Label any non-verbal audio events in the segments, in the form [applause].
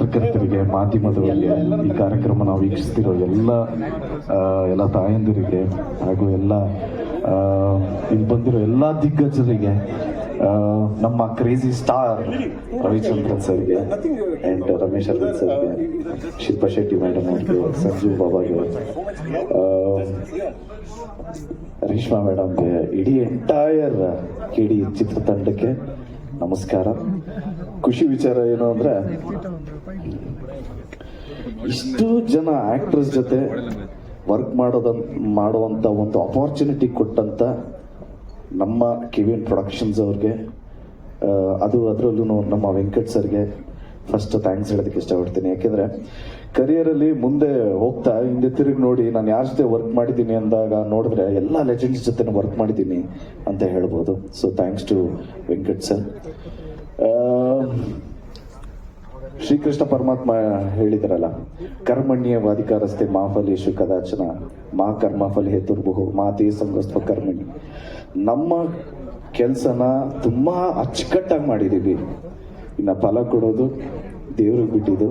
ಪತ್ರಕರ್ತರಿಗೆ ಮಾಧ್ಯಮದವರಿಗೆ ಈ ಕಾರ್ಯಕ್ರಮ ನಾವು ವೀಕ್ಷಿಸ್ತಿರೋ ಎಲ್ಲ ಎಲ್ಲ ತಾಯಂದಿರಿಗೆ ಹಾಗೂ ಎಲ್ಲ ಇಲ್ಲಿ ಬಂದಿರೋ ಎಲ್ಲ ದಿಗ್ಗಜರಿಗೆ ನಮ್ಮ ಕ್ರೇಜಿ ಸ್ಟಾರ್ ರವಿಚಂದ್ರನ್ ಸರ್ಗೆ ಆ್ಯಂಡ್ ರಮೇಶ್ ಅರವಿಂದ್ ಸರ್ಗೆ, ಶಿಲ್ಪಾ ಶೆಟ್ಟಿ ಮೇಡಮ್ ಅವ್ರಿಗೆ, ಸಂಜೀವ್ ಬಾಬಾಗೆ ರೇಷ್ಮಾ ಮೇಡಮ್ಗೆ ಇಡೀ ಎಂಟೈರ್ ಡಿ ಚಿತ್ರತಂಡಕ್ಕೆ ನಮಸ್ಕಾರ. ಖುಷಿ ವಿಚಾರ ಏನು ಅಂದ್ರೆ, ಇಷ್ಟು ಜನ ಆಕ್ಟ್ರೆಸ್ ಜೊತೆ ವರ್ಕ್ ಮಾಡೋದ ಮಾಡುವಂತ ಒಂದು ಅಪಾರ್ಚುನಿಟಿ ಕೊಟ್ಟಂತ ನಮ್ಮ ಕಿವಿನ್ ಪ್ರೊಡಕ್ಷನ್ಸ್ ಅವ್ರಿಗೆ ಅದು ಅದರಲ್ಲೂ ನಮ್ಮ ವೆಂಕಟ್ ಸರ್ಗೆ ಫಸ್ಟ್ ಥ್ಯಾಂಕ್ಸ್ ಹೇಳೋದಕ್ಕೆ ಇಷ್ಟಪಡ್ತೀನಿ. ಯಾಕೆಂದ್ರೆ ಕರಿಯರಲ್ಲಿ ಮುಂದೆ ಹೋಗ್ತಾ, ಹಿಂದೆ ತಿರುಗಿ ನೋಡಿ ನಾನು ಯಾರ ಜೊತೆ ವರ್ಕ್ ಮಾಡಿದ್ದೀನಿ ಅಂದಾಗ ನೋಡಿದ್ರೆ ಎಲ್ಲ ಲೆಜೆಂಡ್ಸ್ ಜೊತೆ ವರ್ಕ್ ಮಾಡಿದ್ದೀನಿ ಅಂತ ಹೇಳ್ಬೋದು. So thanks to Venkat sir Srikrishna ಪರಮಾತ್ಮ ಹೇಳಿದಾರಲ್ಲ, ಕರ್ಮಣ್ಯ ವಾದಿಕಾರಸ್ತೆ ಮಾ ಫಲೇಶು ಕದಾಚನ, ಮಾ ಕರ್ಮ ಫಲ ಹೇತುರ್ಬಹು ಮಾತೇ ಸಂಗಸ್ವ ಕರ್ಮಣಿ. ನಮ್ಮ ಕೆಲಸನ ತುಂಬಾ ಅಚ್ಚುಕಟ್ಟಾಗಿ ಮಾಡಿದೀವಿ. ಇನ್ನ ಫಲ ಕೊಡೋದು, ದೇವ್ರಿಗೆ ಬಿಟ್ಟಿದ್ದು.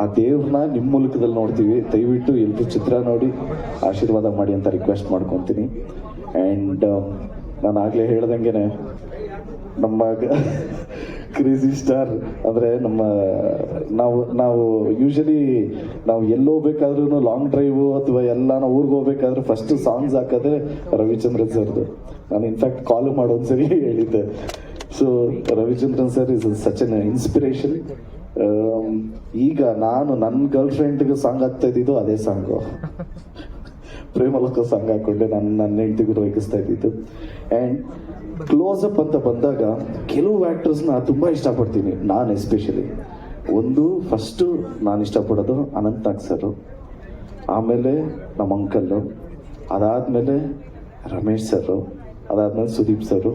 ಆ ದೇವ್ರನ್ನ ನಿಮ್ಮ ಮೂಲಕದಲ್ಲಿ ನೋಡ್ತೀವಿ. ದಯವಿಟ್ಟು ಎಲ್ರು ಚಿತ್ರ ನೋಡಿ, ಆಶೀರ್ವಾದ ಮಾಡಿ ಅಂತ ರಿಕ್ವೆಸ್ಟ್ ಮಾಡ್ಕೊತೀನಿ. ಆ್ಯಂಡ್ ನಾನು ಆಗ್ಲೇ ಹೇಳ್ದಂಗೆನೆ ನಮ್ಮ ಕ್ರೇಜಿ ಸ್ಟಾರ್ ಅಂದ್ರೆ ನಮ್ಮ, ನಾವು ನಾವು ಯೂಶಲಿ ನಾವು ಎಲ್ಲಿ ಲಾಂಗ್ ಡ್ರೈವ್ ಅಥವಾ ಎಲ್ಲ ನಾವು ಊರಿಗೆ ಹೋಗ್ಬೇಕಾದ್ರೆ ಫಸ್ಟ್ ಸಾಂಗ್ಸ್ ಹಾಕೋದೇ ರವಿಚಂದ್ರನ್ ಸರ್ದು. ನಾನು ಇನ್ಫ್ಯಾಕ್ಟ್ ಕಾಲ್ ಮಾಡೋ ಒಂದ್ಸರಿ ಹೇಳಿದ್ದೆ. So Ravichandran sir is such an inspiration ಈಗ ನಾನು ನನ್ನ ಗರ್ಲ್ ಫ್ರೆಂಡ್ಗೆ ಸಾಂಗ್ ಹಾಕ್ತಾ ಇದ್ದಿದ್ದು ಅದೇ ಸಾಂಗು [laughs] ಪ್ರೇಮಲಕ್ಕ ಸಾಂಗ್ ಹಾಕೊಂಡೆ ನನ್ನ ನನ್ನ ಹೆಂಡತಿಗೂ ರೇಗಿಸ್ತಾ ಇದ್ದಿದ್ದು. ಆ್ಯಂಡ್ ಕ್ಲೋಸ್ ಅಪ್ ಅಂತ ಬಂದಾಗ ಕೆಲವು ಆ್ಯಕ್ಟರ್ಸ್ನ ತುಂಬ ಇಷ್ಟಪಡ್ತೀನಿ, ನಾನು ಎಸ್ಪೆಷಲಿ ಒಂದು ಫಸ್ಟು ನಾನು ಇಷ್ಟಪಡೋದು ಅನಂತ್ ನಾಗ್ ಸರು ಆಮೇಲೆ ನಮ್ಮ ಅಂಕಲ್ಲು ಅದಾದಮೇಲೆ ರಮೇಶ್ ಸರು ಅದಾದಮೇಲೆ ಸುದೀಪ್ ಸರು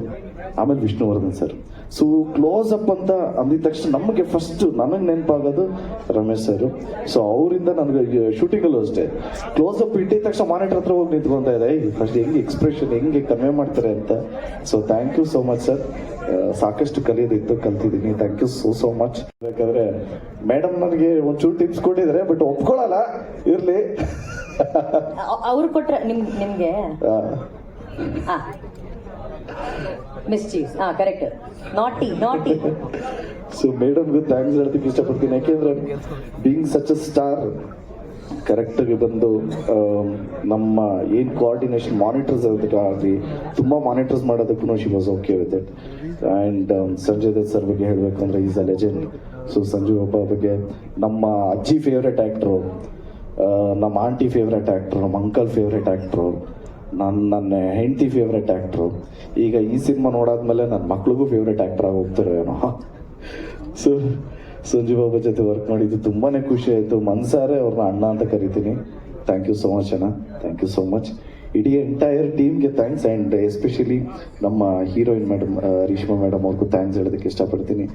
ಆಮೇಲೆ Vishnuvardhan sir. So close up ಅಂತ ಅಂದಿದ ತಕ್ಷಣ ನಮಗೆ ಫಸ್ಟ್ ನನಗೆ ನೆನಪಾಗೋದು ರಮೇಶ್ ಸರ್. ಸೊ ಅವರಿಂದ ನನಗೆ ಶೂಟಿಂಗಲ್ಲೂ ಅಷ್ಟೇ. ಕ್ಲೋಸ್ ಅಪ್ ಇಟ್ಟಿದ ತಕ್ಷಣ ಮಾನಿಟರ್ ಹತ್ರ ಹೋಗಿ ನಿಂತ್ಕೊಂತ ಇದೆ ಫಸ್ಟ್ ಹೆಂಗೆ ಎಕ್ಸ್ಪ್ರೆಷನ್ ಹೆಂಗೆ ಕನ್ವೆ ಮಾಡ್ತಾರೆ ಅಂತ? So thank you so much sir ಸಾಕಷ್ಟು ಕಲಿಯೋದಿತ್ತು ಕಲ್ತಿದ್ದೀನಿ. Thank you so so much ಬೇಕಾದ್ರೆ ಮೇಡಮ್ ನನಗೆ ಒಂಚೂರು ಟಿಪ್ಸ್ ಕೊಟ್ಟಿದ್ದಾರೆ ಬಟ್ ಒಪ್ಕೊಳ್ಳಲ್ಲ ಇರಲಿ. ಅವ್ರು ಕೊಟ್ರೆ ನಿಮ್ ನಿಮ್ಗೆ? ಆ ಮಿಸ್ ಹಾ ಕರೆಕ್ಟ್ ನಾಟಿ ನಾಟಿ ಸೊ ಮೇಡಮ್ಗೂ ಥ್ಯಾಂಕ್ಸ್ ಹೇಳೋದಕ್ಕೆ ಇಷ್ಟಪಡ್ತೀನಿ. ಯಾಕೆಂದ್ರೆ ಬೀಂಗ್ ಸಚ್ ಅ ಸ್ಟಾರ್ ಕರೆಕ್ಟಾಗಿ ಬಂದು ಆಮ್, ನಮ್ಮ ಏನು ಕೋಆರ್ಡಿನೇಷನ್ ಮಾನಿಟರ್ಸ್ ಆಗಲಿ ತುಂಬ ಮಾನಿಟರ್ಸ್ ಮಾಡೋದಕ್ಕೂ she was okay with it and Sanjay Dutt sir ಬಗ್ಗೆ ಹೇಳಬೇಕು ಅಂದರೆ is a legend so Sanju ಒಬ್ಬ ಬಗ್ಗೆ ನಮ್ಮ ಅಜ್ಜಿ ಫೇವ್ರೆಟ್ ಆ್ಯಕ್ಟ್ರು ನಮ್ಮ ಆಂಟಿ ಫೇವ್ರೆಟ್ ಆ್ಯಕ್ಟ್ರು ನಮ್ಮ ಅಂಕಲ್ ಫೇವ್ರೆಟ್ ಆ್ಯಕ್ಟ್ರು ನನ್ನ ನನ್ನ ಹೆಂಡತಿ ಫೇವ್ರೆಟ್ ಆ್ಯಕ್ಟ್ರು ಈಗ ಈ ಸಿನಿಮಾ ನೋಡಾದ್ಮೇಲೆ ನನ್ನ ಮಕ್ಳಿಗೂ ಫೇವ್ರೆಟ್ ಆಕ್ಟರ್ ಆಗಿ ಹೋಗ್ತಾರೆ ಏನೋ. ಸೊ ಸಂಜು ಬಾಬಾ ಜೊತೆ ವರ್ಕ್ ಮಾಡಿದ್ದು ತುಂಬಾನೇ ಖುಷಿ ಆಯಿತು. ಮನ್ಸಾರೆ ಅವ್ರನ್ನ ಅಣ್ಣ ಅಂತ ಕರಿತೀನಿ. ಥ್ಯಾಂಕ್ ಯು ಸೋ ಮಚ್ ಅಣ್ಣ. ಥ್ಯಾಂಕ್ ಯು ಸೋ ಮಚ್ ಇಡೀ ಎಂಟೈರ್ ಟೀಮ್ಗೆ ಥ್ಯಾಂಕ್ಸ್ ಆ್ಯಂಡ್ ಎಸ್ಪೆಷಲಿ ನಮ್ಮ ಹೀರೋಯಿನ್ ಮೇಡಮ್ ರೀಷ್ಮಾ ಮೇಡಮ್ ಅವ್ರಿಗೂ ಥ್ಯಾಂಕ್ಸ್ ಹೇಳೋದಕ್ಕೆ ಇಷ್ಟಪಡ್ತೀನಿ.